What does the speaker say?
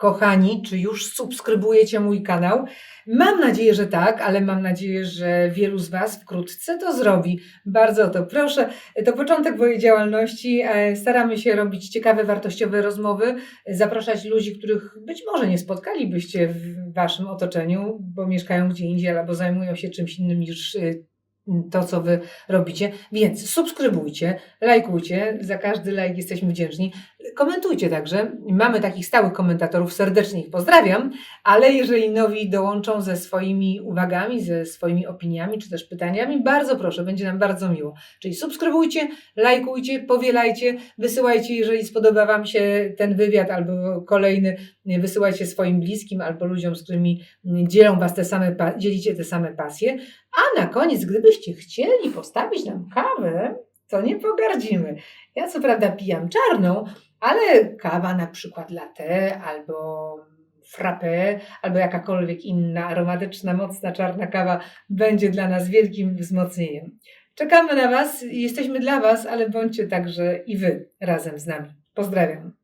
kochani, czy już subskrybujecie mój kanał? Mam nadzieję, że tak, ale mam nadzieję, że wielu z Was wkrótce to zrobi. Bardzo o to proszę. To początek mojej działalności. E, Staramy się robić ciekawe, wartościowe rozmowy, zapraszać ludzi, których być może nie spotkalibyście w Waszym otoczeniu, bo mieszkają gdzie indziej albo zajmują się czymś innym niż e, to, co Wy robicie. Więc subskrybujcie, lajkujcie. Za każdy lajk jesteśmy wdzięczni. Komentujcie także. Mamy takich stałych komentatorów, serdecznie ich pozdrawiam, ale jeżeli nowi dołączą ze swoimi uwagami, ze swoimi opiniami czy też pytaniami, bardzo proszę, będzie nam bardzo miło. Czyli subskrybujcie, lajkujcie, powielajcie, wysyłajcie, jeżeli spodoba Wam się ten wywiad albo kolejny, wysyłajcie swoim bliskim albo ludziom, z którymi dzielą Was te same, dzielicie te same pasje. A na koniec, gdybyście chcieli postawić nam kawę, to nie pogardzimy. Ja co prawda pijam czarną, ale kawa na przykład latte albo frappé, albo jakakolwiek inna aromatyczna, mocna czarna kawa będzie dla nas wielkim wzmocnieniem. Czekamy na Was, jesteśmy dla Was, ale bądźcie także i Wy razem z nami. Pozdrawiam.